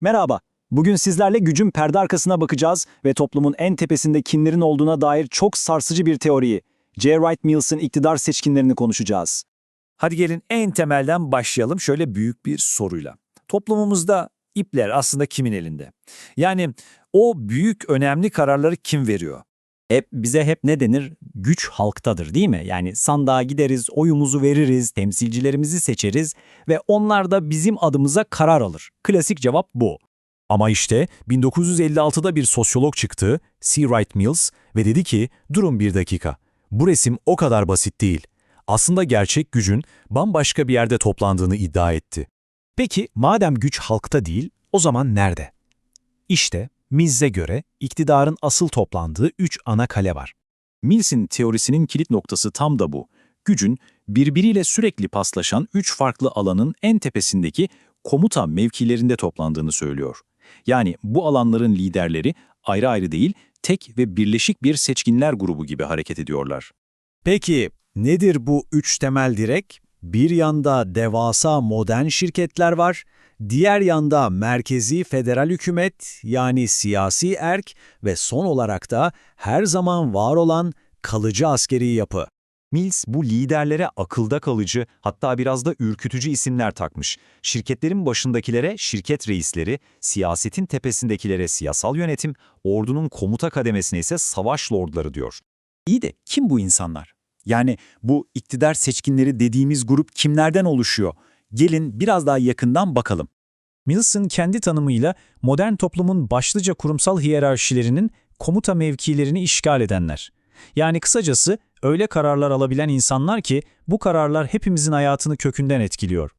Merhaba. Bugün sizlerle gücün perde arkasına bakacağız ve toplumun en tepesinde kimlerin olduğuna dair çok sarsıcı bir teoriyi, J. Wright Mills'ın iktidar seçkinlerini konuşacağız. Hadi gelin en temelden başlayalım şöyle büyük bir soruyla. Toplumumuzda ipler aslında kimin elinde? Yani o büyük önemli kararları kim veriyor? Hep bize hep ne denir? Güç halktadır değil mi? Yani sandığa gideriz, oyumuzu veririz, temsilcilerimizi seçeriz ve onlar da bizim adımıza karar alır. Klasik cevap bu. Ama işte 1956'da bir sosyolog çıktı, C. Wright Mills ve dedi ki, durun bir dakika, bu resim o kadar basit değil. Aslında gerçek gücün bambaşka bir yerde toplandığını iddia etti. Peki madem güç halkta değil, o zaman nerede? İşte Mills'e göre iktidarın asıl toplandığı üç ana kale var. Mills'in teorisinin kilit noktası tam da bu. Gücün birbiriyle sürekli paslaşan üç farklı alanın en tepesindeki komuta mevkilerinde toplandığını söylüyor. Yani bu alanların liderleri ayrı ayrı değil, tek ve birleşik bir seçkinler grubu gibi hareket ediyorlar. Peki nedir bu üç temel direk? Bir yanda devasa modern şirketler var, diğer yanda merkezi federal hükümet yani siyasi erk ve son olarak da her zaman var olan kalıcı askeri yapı. Mills bu liderlere akılda kalıcı hatta biraz da ürkütücü isimler takmış. Şirketlerin başındakilere şirket reisleri, siyasetin tepesindekilere siyasal yönetim, ordunun komuta kademesine ise savaş lordları diyor. İyi de kim bu insanlar? Yani bu iktidar seçkinleri dediğimiz grup kimlerden oluşuyor? Gelin biraz daha yakından bakalım. Mills'ın kendi tanımıyla modern toplumun başlıca kurumsal hiyerarşilerinin komuta mevkilerini işgal edenler. Yani kısacası öyle kararlar alabilen insanlar ki bu kararlar hepimizin hayatını kökünden etkiliyor.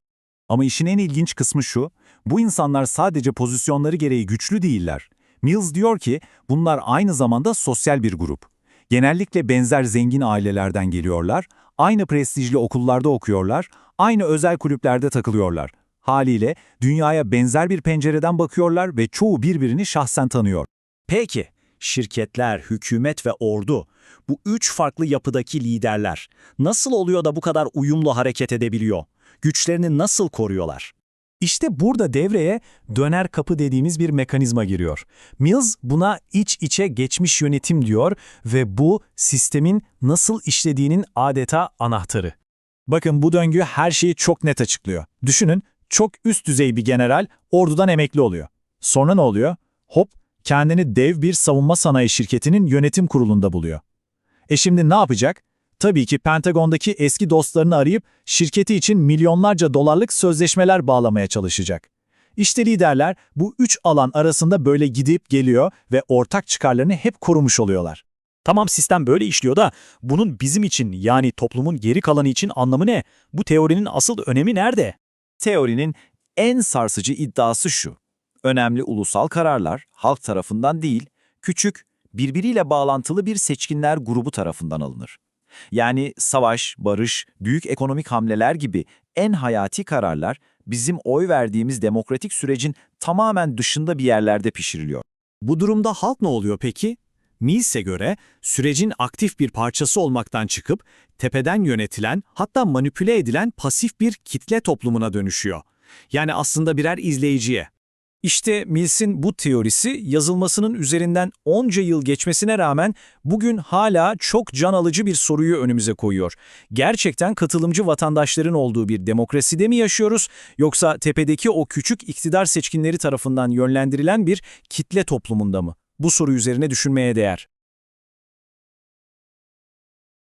Ama işin en ilginç kısmı şu, bu insanlar sadece pozisyonları gereği güçlü değiller. Mills diyor ki bunlar aynı zamanda sosyal bir grup. Genellikle benzer zengin ailelerden geliyorlar, aynı prestijli okullarda okuyorlar, aynı özel kulüplerde takılıyorlar. Haliyle dünyaya benzer bir pencereden bakıyorlar ve çoğu birbirini şahsen tanıyor. Peki, şirketler, hükümet ve ordu, bu üç farklı yapıdaki liderler nasıl oluyor da bu kadar uyumlu hareket edebiliyor? Güçlerini nasıl koruyorlar? İşte burada devreye döner kapı dediğimiz bir mekanizma giriyor. Mills buna iç içe geçmiş yönetim diyor ve bu sistemin nasıl işlediğinin adeta anahtarı. Bakın bu döngü her şeyi çok net açıklıyor. Düşünün, çok üst düzey bir general ordudan emekli oluyor. Sonra ne oluyor? Hop, kendini dev bir savunma sanayi şirketinin yönetim kurulunda buluyor. E şimdi ne yapacak? Tabii ki Pentagon'daki eski dostlarını arayıp şirketi için milyonlarca dolarlık sözleşmeler bağlamaya çalışacak. İşte liderler bu üç alan arasında böyle gidip geliyor ve ortak çıkarlarını hep korumuş oluyorlar. Tamam sistem böyle işliyor da bunun bizim için yani toplumun geri kalanı için anlamı ne? Bu teorinin asıl önemi nerede? Teorinin en sarsıcı iddiası şu. Önemli ulusal kararlar halk tarafından değil, küçük, birbiriyle bağlantılı bir seçkinler grubu tarafından alınır. Yani savaş, barış, büyük ekonomik hamleler gibi en hayati kararlar bizim oy verdiğimiz demokratik sürecin tamamen dışında bir yerlerde pişiriliyor. Bu durumda halk ne oluyor peki? Mills'e göre sürecin aktif bir parçası olmaktan çıkıp tepeden yönetilen hatta manipüle edilen pasif bir kitle toplumuna dönüşüyor. Yani aslında birer izleyiciye. İşte Mills'in bu teorisi yazılmasının üzerinden onca yıl geçmesine rağmen bugün hala çok can alıcı bir soruyu önümüze koyuyor. Gerçekten katılımcı vatandaşların olduğu bir demokraside mi yaşıyoruz yoksa tepedeki o küçük iktidar seçkinleri tarafından yönlendirilen bir kitle toplumunda mı? Bu soru üzerine düşünmeye değer.